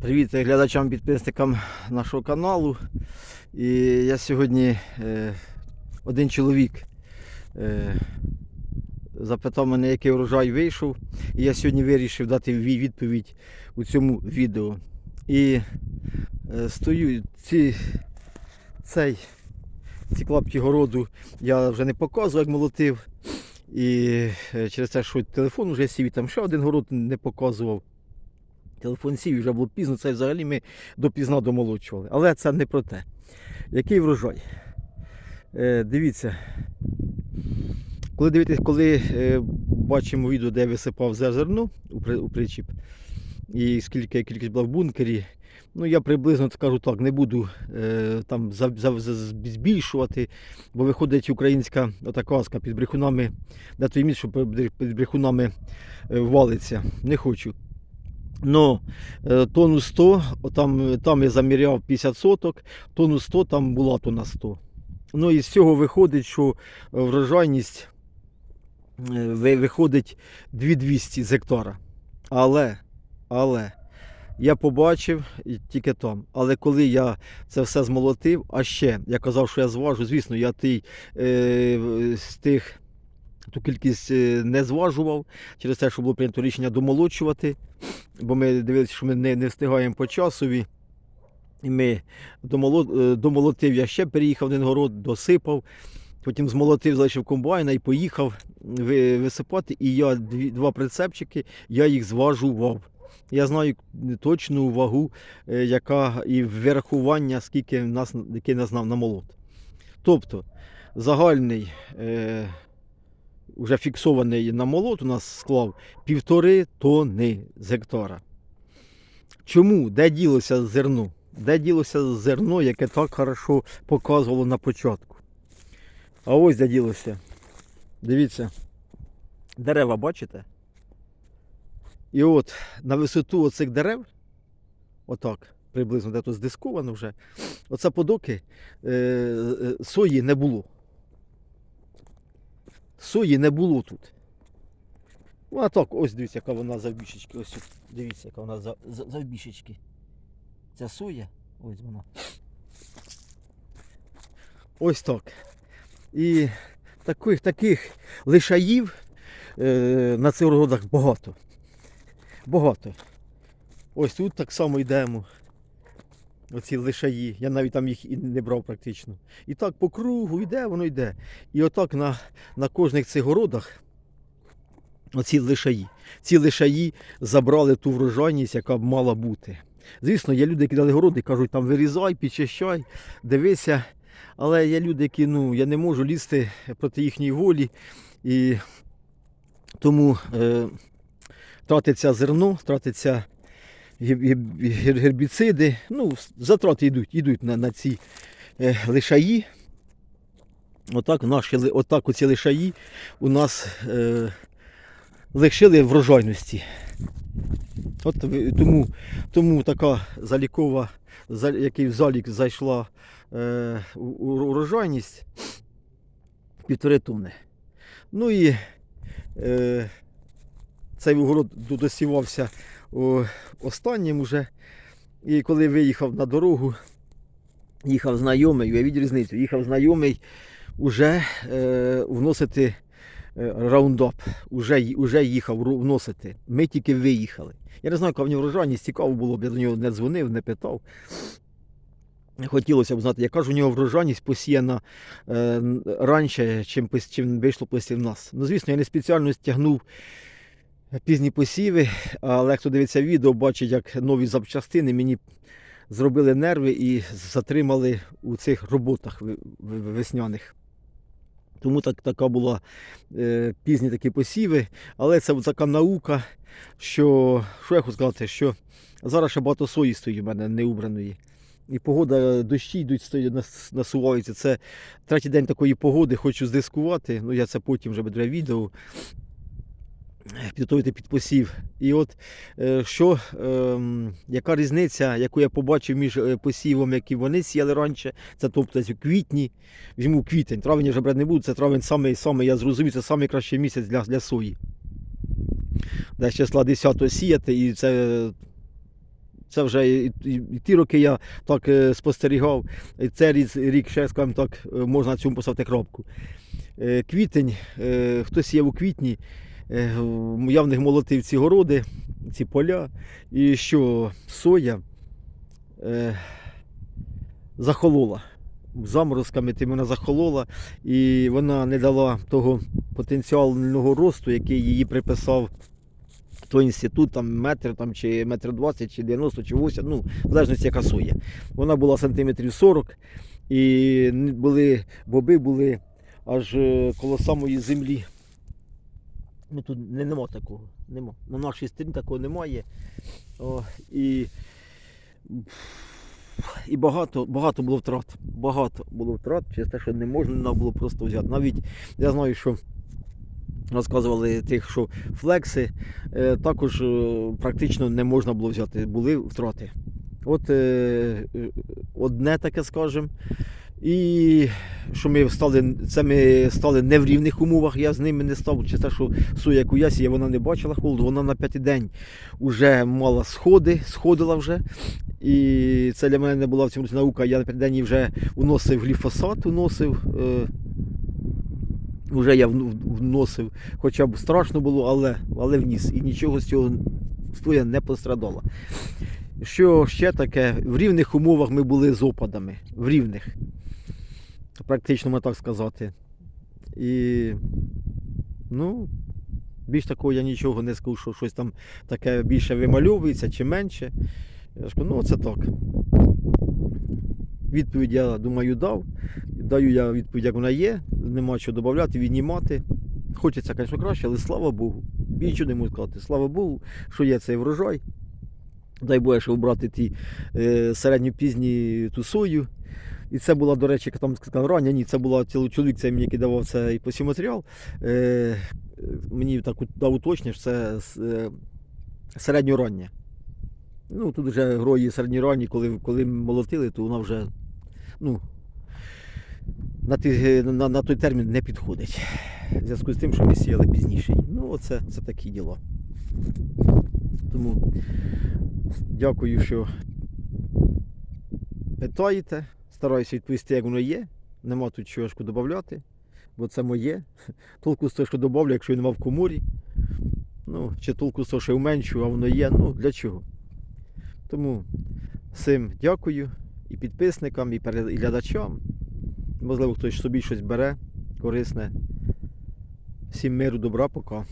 Привіт глядачам, підписникам нашого каналу. І я сьогодні е, один чоловік е, запитав мене, який урожай вийшов. І я сьогодні вирішив дати відповідь у цьому відео. І е, стою ці, цей, ці клапки городу я вже не показував, як молотив. І е, через те, що телефон вже сів, там ще один город не показував. Телефон сів вже було пізно, це взагалі ми допізна домолочували. Але це не про те. Який врожай? Е, дивіться. Коли дивитесь, коли е, бачимо відео, де я висипав зе- зерно у, у причіп, і скільки кількість була в бункері, ну я приблизно скажу так, не буду е, там за, за, за- збільшувати, бо виходить українська ота казка під брехунами, де той міст, що під брехунами е, валиться. Не хочу. Ну, е, тонну 100, там, там я заміряв 50 соток, тонну 100 там була тонна 100. Ну і з цього виходить, що врожайність е, виходить 2200 з гектара. Але, але я побачив тільки там. Але коли я це все змолотив, а ще я казав, що я зважу, звісно, я тий, е, з тих ту кількість е, не зважував через те, що було прийнято рішення домолочувати бо ми дивилися, що ми не, не встигаємо по часові. І ми е, домолотив, я ще переїхав в один город, досипав, потім змолотив, залишив комбайна і поїхав висипати. І я дві, два прицепчики, я їх зважував. Я знаю точну вагу, е, яка і вирахування, скільки нас, який нас на намолот. Тобто загальний е, вже фіксований намолот у нас склав півтори тони з гектара. Чому? Де ділося зерно? Де ділося зерно, яке так хорошо показувало на початку? А ось де ділося. Дивіться, дерева бачите? І от на висоту оцих дерев, отак, приблизно де тут здисковано вже, оце подоки е, е, сої не було. Сої не було тут. Ну, а так, ось дивіться, яка вона завбішечки. Ось тут, дивіться, яка вона за- за- завбішечки. Ця соя, ось вона. Ось так. І таких, таких лишаїв е, на цих городах багато. Багато. Ось тут так само йдемо. Оці лишаї. Я навіть там їх і не брав практично. І так по кругу йде, воно йде. І отак на, на кожних цих городах оці лишаї. Ці лишаї забрали ту врожайність, яка б мала бути. Звісно, є люди, які дали городи, кажуть, там вирізай, підчищай, дивися. Але є люди, які ну, я не можу лізти проти їхньої волі. І тому е, тратиться зерно, тратиться гербіциди. Ну, затрати йдуть, йдуть на, на ці е, лишаї. Отак, наші, отак оці лишаї у нас е, лишили врожайності. От тому, тому така залікова, за- який в залік зайшла е, урожайність півтори тонни. Ну і е, цей огород досівався останнім уже. І коли виїхав на дорогу, їхав знайомий, я відь різницю, їхав знайомий уже е, вносити е, раундап, уже, уже їхав вносити. Ми тільки виїхали. Я не знаю, яка в нього врожайність, цікаво було б, я до нього не дзвонив, не питав. Хотілося б знати, яка ж у нього врожайність посіяна е, раніше, чим, чим вийшло після нас. Ну, звісно, я не спеціально стягнув пізні посіви, але хто дивиться відео, бачить, як нові запчастини мені зробили нерви і затримали у цих роботах весняних. Тому так, така була е, пізні такі посіви. Але це така наука, що, що я хочу сказати, що зараз ще багато сої стоїть у мене неубраної. І погода, дощі йдуть, стоять, нас- насуваються. Це третій день такої погоди, хочу здискувати. Ну, я це потім вже буде відео. Підготувати під посів. І от е, що, ем, яка різниця, яку я побачив між е, посівом, який вони сіяли раніше, це тобто в квітні, візьму квітень, травень я вже брати не буду, це травень саме, саме я зрозумів, це найкращий місяць для, для сої. Десь числа 10 сіяти, і це Це вже і, і, і ті роки я так е, спостерігав. І Це рік, ще, скажімо так, можна на цьому поставити крапку. Квітень, е, хтось у квітні, я в них молотив ці городи, ці поля, і що соя е, захолола. Заморозками тим вона захолола, і вона не дала того потенціального росту, який її приписав той інститут, там метр там, чи метр 20, чи 90, чи 80, ну, в залежності яка соя. Вона була сантиметрів 40, і були боби були аж е, коло самої землі. Ну тут не, нема такого. Нема. На нашій стороні такого немає. О, і, і багато, багато було втрат. Багато було втрат через те, що не можна було просто взяти. Навіть я знаю, що розказували тих, що флекси е, також е, практично не можна було взяти. Були втрати. От е, е, одне таке скажемо. І що ми стали, це ми стали не в рівних умовах, я з ними не став. Через те, що соя яку я сіяв, вона не бачила холоду, вона на п'ятий день вже мала сходи, сходила вже. І це для мене не була в цьому році наука. Я на п'ятий день вже уносив гліфосат, уносив. Е, вже я вносив, хоча б страшно було, але, але вніс. І нічого з цього стоя не пострадало. Що ще таке? В рівних умовах ми були з опадами. В рівних. Практично можна так сказати. І ну, більш такого я нічого не скажу, що щось там таке більше вимальовується чи менше. Я ж ну це так. Відповідь я думаю дав. Даю я відповідь, як вона є. Нема що додати, віднімати. Хочеться, звісно, краще, але слава Богу. Більше не можу сказати. Слава Богу, що є цей врожай. Дай Боже, щоб брати ті е, середньопізні ту сою. І це була, до речі, там рання, ні, це була чоловік, це мені який давав цей посівматеріал. Е, мені так дав що це е, середньорання. Ну, тут вже грої середньоранні, коли, коли молотили, то вона вже ну, на, ті, на, на той термін не підходить. В зв'язку з тим, що ми сіяли пізніше. Ну, оце це такі діла. Тому дякую, що питаєте. Стараюся відповісти, як воно є. Нема тут чого додати, бо це моє. Толку з того, що додавлю, якщо нема в коморі. Ну, чи толку з того, що я уменшу, а воно є. Ну, для чого? Тому всім дякую і підписникам, і глядачам. Можливо, хтось собі щось бере корисне. Всім миру, добра, пока.